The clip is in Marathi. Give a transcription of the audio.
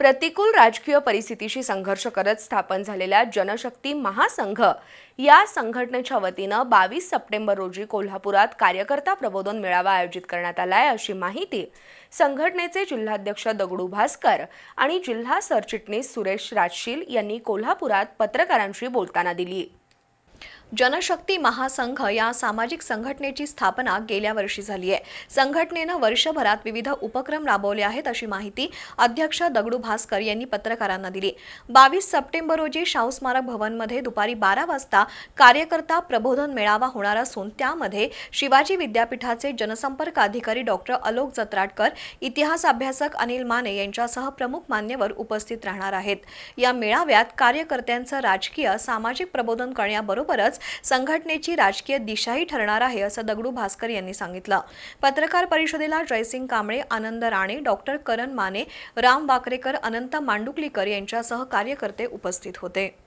प्रतिकूल राजकीय परिस्थितीशी संघर्ष करत स्थापन झालेल्या जनशक्ती महासंघ या संघटनेच्या वतीनं बावीस सप्टेंबर रोजी कोल्हापुरात कार्यकर्ता प्रबोधन मेळावा आयोजित करण्यात आलाय अशी माहिती संघटनेचे जिल्हाध्यक्ष दगडू भास्कर आणि जिल्हा सरचिटणीस सुरेश राजशील यांनी कोल्हापुरात पत्रकारांशी बोलताना दिली. जनशक्ती महासंघ या सामाजिक संघटनेची स्थापना गेल्या वर्षी झाली आहे. संघटनेनं वर्षभरात विविध उपक्रम राबवले आहेत अशी माहिती अध्यक्ष दगडू भास्कर यांनी पत्रकारांना दिली. बावीस सप्टेंबर रोजी शाहू स्मारक भवनमध्ये दुपारी बारा वाजता कार्यकर्ता प्रबोधन मेळावा होणार असून त्यामध्ये शिवाजी विद्यापीठाचे जनसंपर्क अधिकारी डॉक्टर अलोक जत्राटकर इतिहास अभ्यासक अनिल माने यांच्यासह प्रमुख मान्यवर उपस्थित राहणार आहेत. या मेळाव्यात कार्यकर्त्यांचं राजकीय सामाजिक प्रबोधन करण्याबरोबरच संघटनेची राजकीय दिशाही ठरणार आहे असं दगडू भास्कर यांनी सांगितलं. पत्रकार परिषदेला जयसिंग कांबळे आनंद राणे डॉक्टर करण माने राम वाकरेकर अनंत मांडुकलीकर यांच्यासह कार्यकर्ते उपस्थित होते.